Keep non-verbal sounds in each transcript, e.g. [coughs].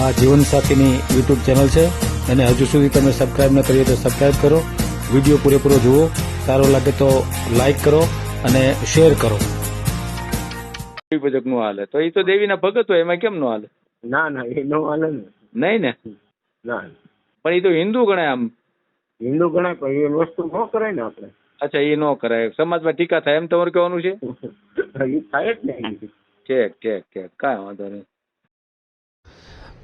આ જીવનસાથીની YouTube channel છે. અને હજુ સુધી તમે સબસ્ક્રાઈબ ન કરીએ તો સબસ્ક્રાઇબ કરો. વીડિયો પૂરેપૂરો જુઓ. સારો લાગે તો લાઈક કરો અને શેર કરો. ભજકનું હાલે. તો એ તો દેવીના ભગત હોય એમાં કેમ નો હાલે? ના ના એ નો હાલે ને. નહીં ને? ના. પણ એ તો હિન્દુ ગણાય આમ. હિન્દુ ગણાય પણ એ વસ્તુ ન કરાય ને આપણે. અચ્છા એ નો કરાય. સમાજમાં ટીકા થાય એમ તમારું કહેવાનું છે? [laughs] થાય જ નહીં ઠીક ઠીક ઠીક. કાંઈ વાંધો નહીં.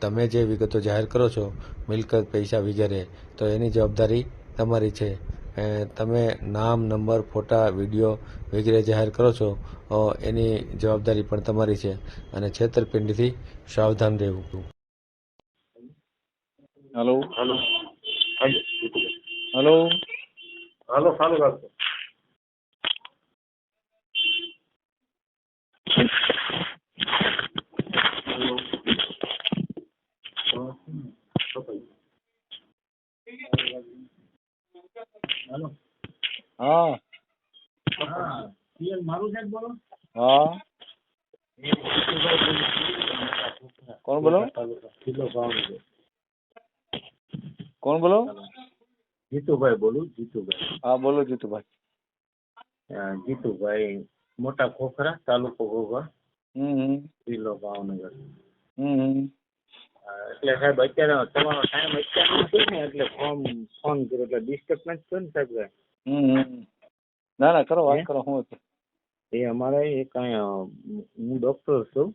તમે જે વિગતો જાહેર કરો છો મિલકત પૈસા વગેરે તો એની જવાબદારી તમારી છે. એ તમે નામ નંબર ફોટા વીડિયો વગેરે જાહેર કરો છો એની જવાબદારી પણ તમારી છે અને છેતરપિંડીથી સાવધાન રહેવું. હલો હાલો હલો હાલો ચાલુ હા. મારું સાહેબ બોલો? હા. કોણ બોલો? કોણ બોલો? જીતુભાઈ બોલું જીતુભાઈ. હા બોલો જીતુભાઈ. જીતુભાઈ મોટા ખોખરા તાલુકો ઘોઘા જિલ્લો ભાવનગર. એટલે સાહેબ અત્યારે તમારો ટાઈમ અત્યારે છે ને એટલે ફોન ફોન કર્યો એટલે ડિસ્ટર્બ નથી થયો ને સાહેબ? હમ. ના ના કરો વાત કરો હું એ અમારે એ કઈ હું ડોક્ટર છું.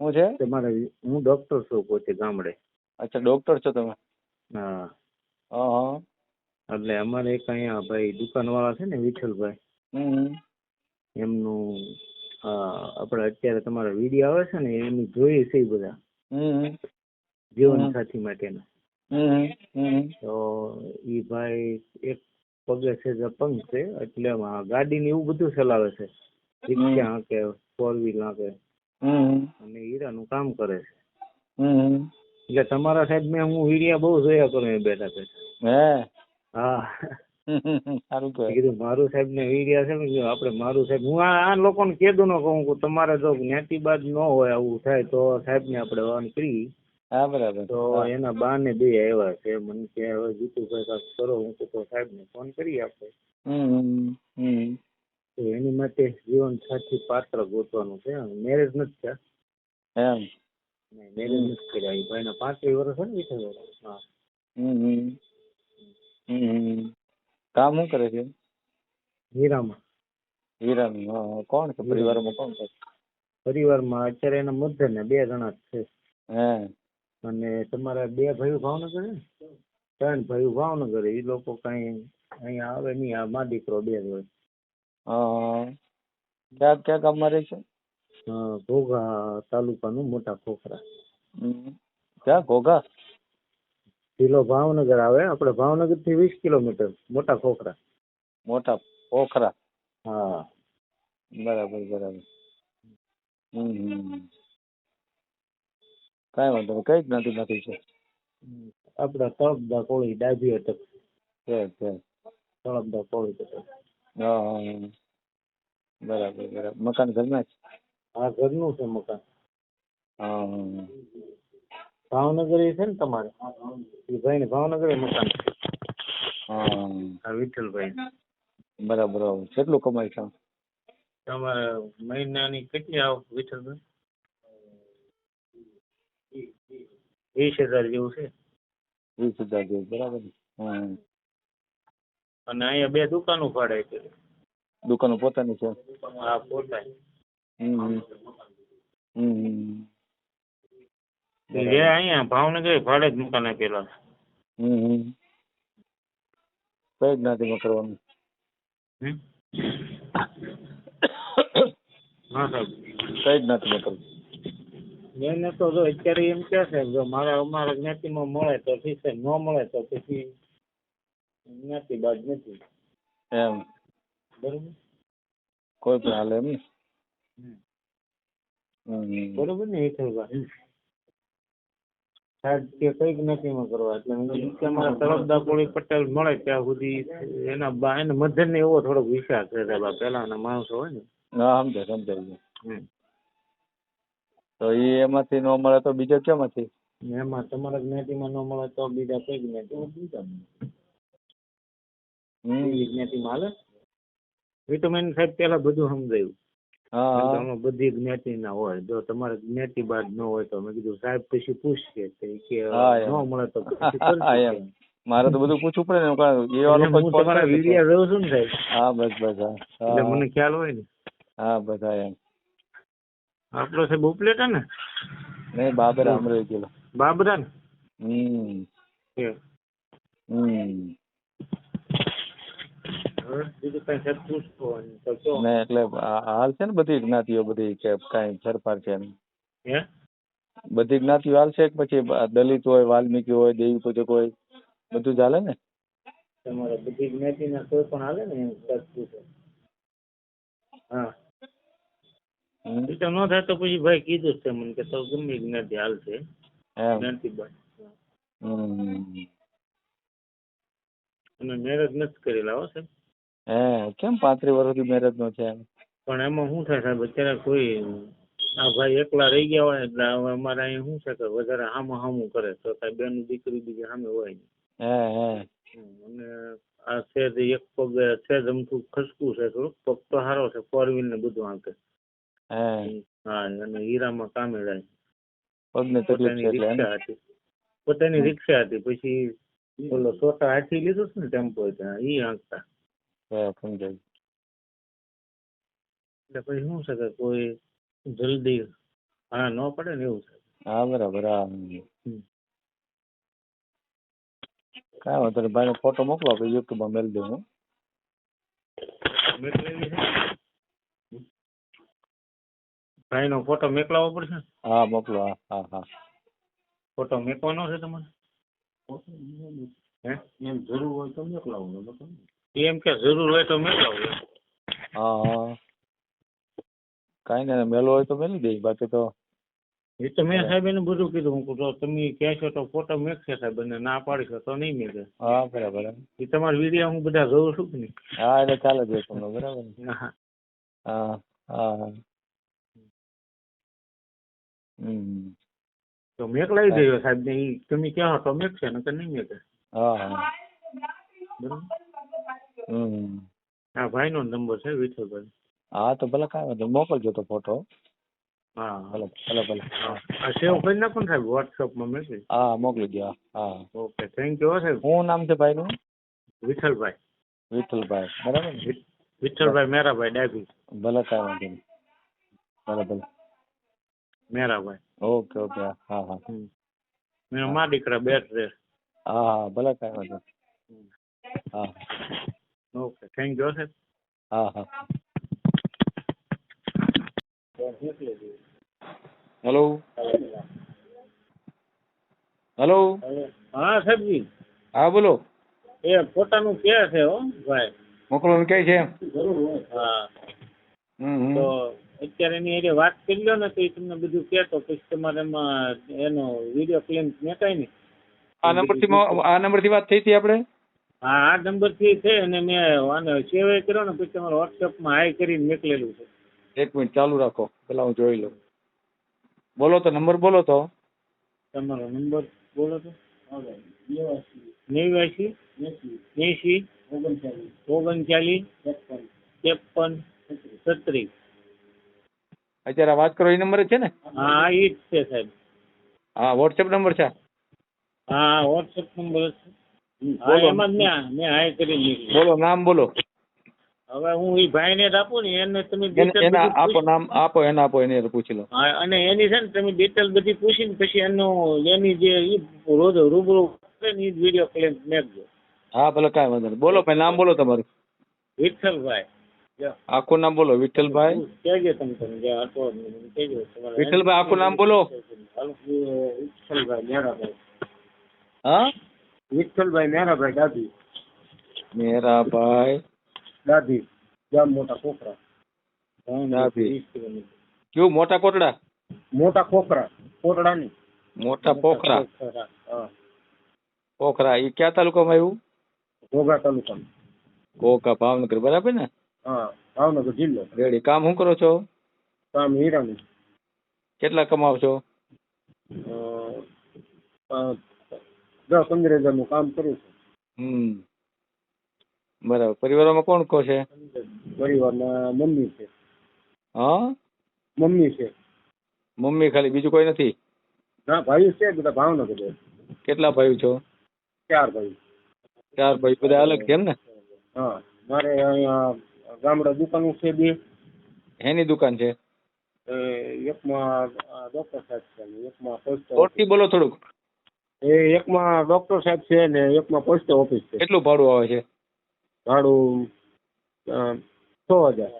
શું છે? તમારે હું ડોક્ટર છું પોતે ગામડે. અચ્છા ડોક્ટર છો તમે? હા. હા હા. એટલે અમારે એક અહીંયા ભાઈ દુકાનવાળા છે ને વિઠ્ઠલભાઈ. એમનું અ, આપણે અત્યારે તમારા વીડિયો આવે છે ને એમની જોઈએ છે બધા. જીવન સાથી માટેના. તો એ ભાઈ એક પગે છે જે છે એટલે ગાડી ને એવું બધું ચલાવે છે. રિક્ષા કે ફોર વ્હીલર કે. અને હીરાનું કામ કરે છે. એટલે તમારા સાહેબ મેં હું હીરિયા બહુ જોયા કરું એ બેઠા બેઠા. હે? હા. [laughs] સારું કીધું મારું સાહેબ ને વીર્યા છે ને આપડે મારું સાહેબ હું આ આ લોકોને કીધું ન કહું તમારે જો જ્ઞાતિબાદ ન હોય આવું થાય તો સાહેબ ને આપણે વાન કરી. હા બરાબર. તો એના બા ને બે આવ્યા છે. મને કે હવે જીતુભાઈ કાંઈક કરો હું તો સાહેબ ને ફોન કરી હમ તો એની માટે જીવન સાથી પાત્ર ગોતવાનું છે. મેરેજ નથી થયા. એમ. મેરેજ નથી કર્યા. એ ભાઈના પાંત્રીસ વર્ષ છે ને વિઠ્ઠલ હા. કામ શું કરે છે? હીરામાં. હીરામાં. કોણ છે? પરિવારમાં કોણ છે? પરિવારમાં અત્યારે એના મધર ને બે જણા છે. હે. અને તમારા બે ભાઈઓ ભાવનગર ને? ત્રણ ભાઈઓ ભાવનગર એ લોકો કઈ અહીંયા આવે નહીં. આ મા દીકરો બે જ હોય. ક્યાં ક્યાં ગામમાં રહે છે? ઘોઘા તાલુકાનું મોટા ખોખરા. ક્યાં? ઘોઘા? જિલ્લો ભાવનગર આવે. આપણે ભાવનગરથી વીસ કિલોમીટર. મોટા ખોખરા મોટા ખોખરા હા. બરાબર બરાબર. હમ. કાંઈ વાંધો નહીં કઈ જ નથી નથી છે. આપડા તળપદા કોળી ડાભી અટક છે છે. તળપદા કોળી અટક હા હા હા. બરાબર બરાબર. મકાન ઘરના છે આ ઘરનું છે મકાન. હા હા હા. ભાવનગર એ છે ને તમારે? એ ભાઈ ને ભાવનગર એ મકાન છે હા. હા. વિઠ્ઠલભાઈ. બરાબર બરાબર. કેટલું કમાય છે? તમારે મહિનાની કેટલી આવક વિઠ્ઠલભાઈ? વીસ હજાર જેવું છે વીસ હજાર જેવું બરાબર ને? હા અને અહીંયા બે દુકાનો ભાડે છે દુકાનો પોતાની છે હા પોતા હમ હમ. હમ હમ. જે અહીંયા ભાવનગર ભાડે જ મકાન આપેલા હમ હમ. કઈ જ્ઞાતિમાં કરવાનું હમ? [coughs] હા સાહેબ કઈ જ્ઞાતિમાં કરવું એને તો જો અત્યારે એમ કે છે જો મારા અમારા જ્ઞાતિમાં મળે તો ઠીક છે ન મળે તો પછી જ્ઞાતિ બાદ નથી. એમ. બરોબર? કોઈ પણ હાલે એમ ને. બરોબર ને હેઠળભાઈ સાહેબ કે કઈ જ્ઞાતિમાં કરવા એટલે મેં તળપદા કોળી પટેલ મળે ત્યાં સુધી એના બા એને મધર એવો થોડોક વિશ્વાસ છે પેલાના માણસો હોય ને. હા સમજાય સમજાય. તો એ એમાંથી ન મળે તો બીજો કેમાંથી? ને એમાં તમારા જ્ઞાતિમાં ન મળે તો બીજા કઈ જ્ઞાતિમાં બીજા. એવી જ્ઞાતિમાં હાલે? એ સાહેબ પેલા બધું સમજાયું. હા. બધી જ્ઞાતિ બધી જ્ઞાતિના હોય. જો તમારે જ્ઞાતિ બાદ ન હોય તો મેં કીધું સાહેબ પછી પૂછશે કે ન મળે તો. [laughs] મારે તો બધું પૂછવું પડે ને કારણ એવા લોકો તમારા છે. જોઉં છું ને સાહેબ. હા બસ બસ હા. એટલે મને ખ્યાલ હોય ને. હા હા એમ. આપણો સાહેબ ઉપલેટા ને? નહીં બાબર અમરેલી ગયેલો બાબરા ને? હમ. એ. હમ. હવે બીજું કઈ સાહેબ પૂછતો હોય ને તો કહો. ને એટલે આ- હાલ છે ને બધી જ્ઞાતિઓ બધી કે કાંઈ ફેરફાર છે એમ. હે? બધી જ્ઞાતિઓ હાલ છે કે પછી બ- દલિત હોય વાલ્મીકી હોય દેવી પૂજક હોય બધું ચાલે ને? તમારે બધી જ્ઞાતિના કોઈ પણ હાલે ને એમ સાહેબ પૂછે હા. હમ. ન થાય તો પછી ભાઈ કીધું છે મને કે તો ગમે જ્ઞાતિ હાલ છે. જ્ઞાતિ બાદ અને મેરેજ નથી કરેલા હો સાહેબ. હે કેમ પાંત્રીસ વર્ષથી મેરેજ નો છે પણ એમાં શું થાય સાહેબ અત્યારે કોઈ આ ભાઈ એકલા રહી ગયા હોય એટલે હવે અમારે અહીં શું છે કે વધારે હામું હામું કરે તો કાંઈ બેન દીકરી બીજી સામે હોય હે હે. અને આ સેજ એક પગ સેજ અમથું ખસકું છે થોડુંક પગ તો સારો છે ફોર વ્હીલ ને બધું આંકે હે. અને હીરામાં કામેડાય પગને તકલીફ પોતાની છે એટલે રિક્ષા હતી. પોતાની રિક્ષા હતી. પછી ઓલો છોટા હાથી લીધું ને ટેમ્પો ત્યાં ઈ આંકતા હે, સમજાય. એટલે પછી શું છે કે કોઈ જલ્દી હા ન પડે ને એવું છે. હા બરાબર હા. કાંઈ વાંધો નહીં ભાઈને ફોટો મોકલો આપણે યુટ્યુબમાં મેળ દઉં હું છે ભાઈનો ફોટો મેકલાવવો પડશે? હા મોકલો હા હા હા. ફોટો મેકવાનો છે તમારે? હે? એમ જરૂર હોય તો મેકલાવો એમ કે જરૂર હોય તો મેકલાવો. હા કાંઈ નહીં મેલો હોય તો મેલી દઈ બાકી તો એ તો મેં સાહેબ એને બધું કીધું હું કહું, જો તમે કહેશો તો ફોટો મેકશે સાહેબ અને ના પાડશો તો નહીં મેકે. હા બરાબર એ તમારા વીડિયો હું બધા જોઉં છું કે નહીં? હા એટલે ચાલે છે તમને બરાબર હા. હા હા હા. હમ તો લઈ દેજો સાહેબ ને ઈ તમે ક્યાં તો ને નકર નહીં મેક હા હમ આ ભાઈનો નંબર છે વિઠ્ઠલભાઈ હા તો ભલે કાંઈ વાંધો. મોકલજો તો ફોટો હા ભલે ભલે ભલે હા સેવ કરી નાખો ને સાહેબ વોટ્સઅપમાં મેસેજ હા મોકલી દો હા ઓકે થેન્ક યુ સાહેબ શું નામ છે ભાઈનું વિઠ્ઠલભાઈ વિઠ્ઠલભાઈ બરાબર વિઠ્ઠલભાઈ મેરાભાઈ ડાભી ભલે કાંઈ વાંધો નહીં ભલે ભલે મેરાભાઈ ઓકે ઓકે. હા હા. મેં મા દીકરા બેટ રે હા હા. ભલે કાંઈ વાંધો. હા. ઓકે થેન્ક યુ સાહેબ હા હા. હેલો? હેલો? હા સાહેબજી. હા બોલો. એ પોતાનું કે છે હો ભાઈ. મોકલો કે છે હા. હમ. તો અત્યારે એની હારે વાત કરી લો ને તો એ તમને બધું કહેતો પછી તમારે એમાં એનો વીડિયો ક્લેમ મેકાય ને આ નંબરથી થી આ નંબરથી વાત થઈ હતી આપણે? હા આ નંબરથી છે અને મેં આને સેવ કર્યો ને પછી તમારે વોટ્સઅપમાં હાઈ કરીને મોકલેલું છે. એક મિનિટ ચાલુ રાખો. પેલા હું જોઈ લઉં. બોલો તો નંબર બોલો તો. તમારો નંબર બોલો તો. નેવ્યાસી. એંશી ઓગણચાલીસ. ત્રેપન છત્રીસ. અત્યારે આ વાત કરો એ નંબર જ છે ને? હા એ જ છે સાહેબ. હા વોટ્સએપ નંબર છે હા વોટ્સએપ નંબર છે. હા બોલો. એમાં જ મેં મેં હાઈ કરી લીધું. બોલો નામ બોલો. હવે હું એ ભાઈને જ આપું ને એને તમે આપો નામ આપો એને આપો એને પૂછી લો. હા અને એની છે ને તમે ડિટેલ બધી પૂછીને પછી એનો એની જે રોજ રૂબરૂ કરે ને એ જ વીડિયો ક્લેમ મેકજો. હા ભલે કાંઈ વાંધો નહીં. બોલો ભાઈ નામ બોલો તમારું. વિઠ્ઠલભાઈ. આખું નામ બોલો વિઠ્ઠલભાઈ વિઠ્ઠલભાઈ આખું નામ બોલો હા વિઠ્ઠલભાઈ મેરાભાઈ દાદી મેરાભાઈ દાદી ગામ મોટા કોકરા દાદી. કયું મોટા કોટડા મોટા કોકરા કોટડા ની મોટા પોખરા પોખરા એ ક્યાં તાલુકામાં આવ્યું ઘોઘા તાલુકામાં ઘોઘા ભાવનગર બરાબર ને હા ભાવનગર જિલ્લો. રેડી. કામ શું કરો છો? કામ હીરાનું. કેટલા કમાવ છો દસ પંદર હજારનું કામ કરું છું. હમ. બરાબર. પરિવારમાં કોણ કો છે? પરિવારમાં મમ્મી છે. હા? મમ્મી છે. મમ્મી ખાલી બીજું કોઈ નથી? ના ભાઈ છે બધા ભાવનગર કેટલા ભાઈ છો? ચાર ભાઈ. ચાર ભાઈ બધા અલગ છે એમ ને? હા મારે અહીંયા ગામડા દુકાનો છે બે. એની દુકાન છે? એકમાં ડોક્ટર સાહેબ છે ને એકમાં પોસ્ટ જોરથી બોલો થોડુંક. એ એકમાં ડોક્ટર સાહેબ છે ને એકમાં પોસ્ટ ઓફિસ છે. કેટલું ભાડું આવે છે? ભાડું છ હજાર.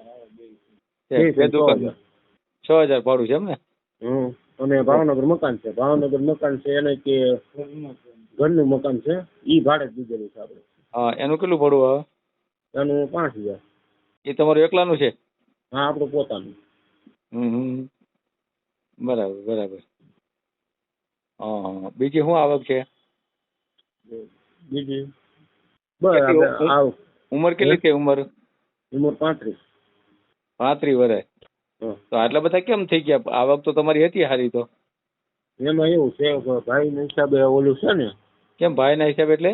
છ ભાડું છે એમ ને? હમ અને ભાવનગર મકાન છે. ભાવનગર મકાન છે એને કે ઘરનું મકાન છે. ઈ ભાડે જ દીધેલું છે આપણે. હા એનું કેટલું ભાડું આવે? એનું પાંચ હજાર. એ તમારું એકલાનું છે? હા આપણું પોતાનું. હમ. બરાબર બરાબર. હા હા બીજી શું આવક છે? બીજી? બરાબર ઉંમર? કેટલી છે ઉંમર? ઉંમર પાંત્રીસ. પાંત્રીસ વર્ષ તો આટલા બધા કેમ થઈ ગયા? આવક તો તમારી હતી હારી તો. એમાં એવું છે ભાઈ ના હિસાબે ઓલું છે ને? કેમ ભાઈ ના હિસાબે એટલે?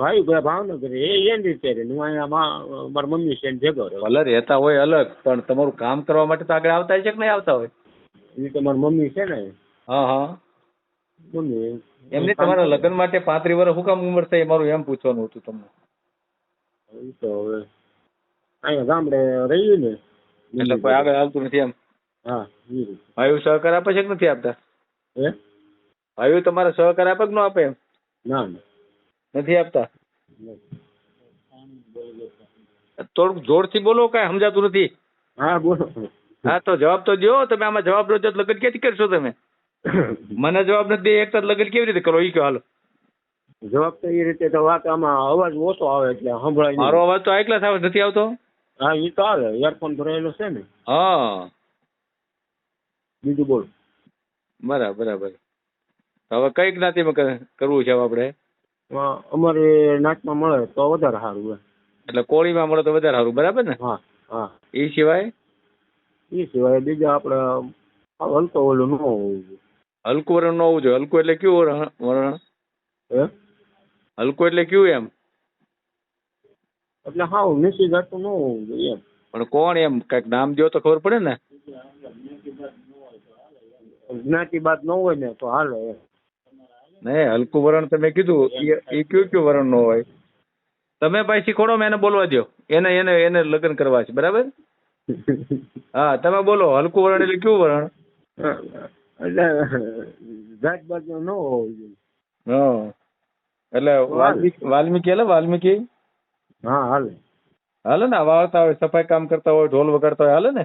ભાઈ ભાઈ ભાવનગર. એ એની રીતે હું અહીંયા મારા મમ્મી છે ભેગો રહ્યો. ભલે રહેતા હોય અલગ પણ તમારું કામ કરવા માટે તો આગળ આવતા છે કે નહીં આવતા હોય? એ તો મારી મમ્મી છે ને. હા હા. મમ્મી. એમને તમારા લગ્ન માટે પાંત્રી વર્ષ શું કામ ઉંમર થઈ મારું એમ પૂછવાનું હતું તમને. એ તો હવે અહીંયા ગામડે રહીએ ને. એટલે કોઈ આગળ આવતું નથી એમ? હા ભાઈ ભાઈઓ સહકાર આપે છે કે નથી આપતા? હે? ભાઈઓ તમારા સહકાર આપે કે ન આપે એમ? ના ના. નથી આપતા? થોડુંક જોરથી બોલો કાંઈ સમજાતું નથી. હા બોલો. હા તો જવાબ તો દો તમે આમાં જવાબ દો તો લગ્ન ક્યાંથી કરશો તમે? મને જવાબ નથી એક તો લગ્ન કેવી રીતે કરો? એ કહો હાલો. જવાબ તો એ રીતે તો વાત આમાં અવાજ ઓછો આવે એટલે સંભળાય મારો અવાજ તો એકલા આવે નથી આવતો? હા એ તો આવે. ઇયરફોન ભરાયેલો છે ને. હા. બીજું બોલ. બરાબર બરાબર. હવે કઈ જ્ઞાતિમાં કરવું છે આપણે. અમારે નાટમાં મળે તો વધારે સારું એમ. એટલે કોળીમાં મળે તો વધારે સારું બરાબર ને? હા હા. એ સિવાય? એ સિવાય બીજા આપણે હલકો ઓલું ન હોવું જોઈએ. હલકું વરણ ન હોવું જોઈએ. હલકું એટલે કયું વરણ વરણ? હે? હલકું એટલે કયું એમ? એટલે હાવ નીચી જાતું ન હોવું જોઈએ એમ. પણ કોણ એમ? કંઈક નામ દો તો ખબર પડે ને? જ્ઞાતિ બાદ ન હોય ને તો હાલે એમ. નહીં હલકું વરણ તમે કીધું એ- કયું કયું વરણ નો હોય? તમે ભાઈ શીખવાડો મેં એને બોલવા દો એને એને એને લગ્ન કરવા છે બરાબર? [laughs] હા તમે બોલો હલકું વરણ એટલે કયું વરણ? જાત ન હોવું જોઈએ. હા એટલે વાલ્મીકી વાલ્મીકી એટલે વાલ્મીકી? હા હાલે. હાલે ને વાવતા હોય સફાઈ કામ કરતા હોય ઢોલ વગાડતા હોય હાલે ને?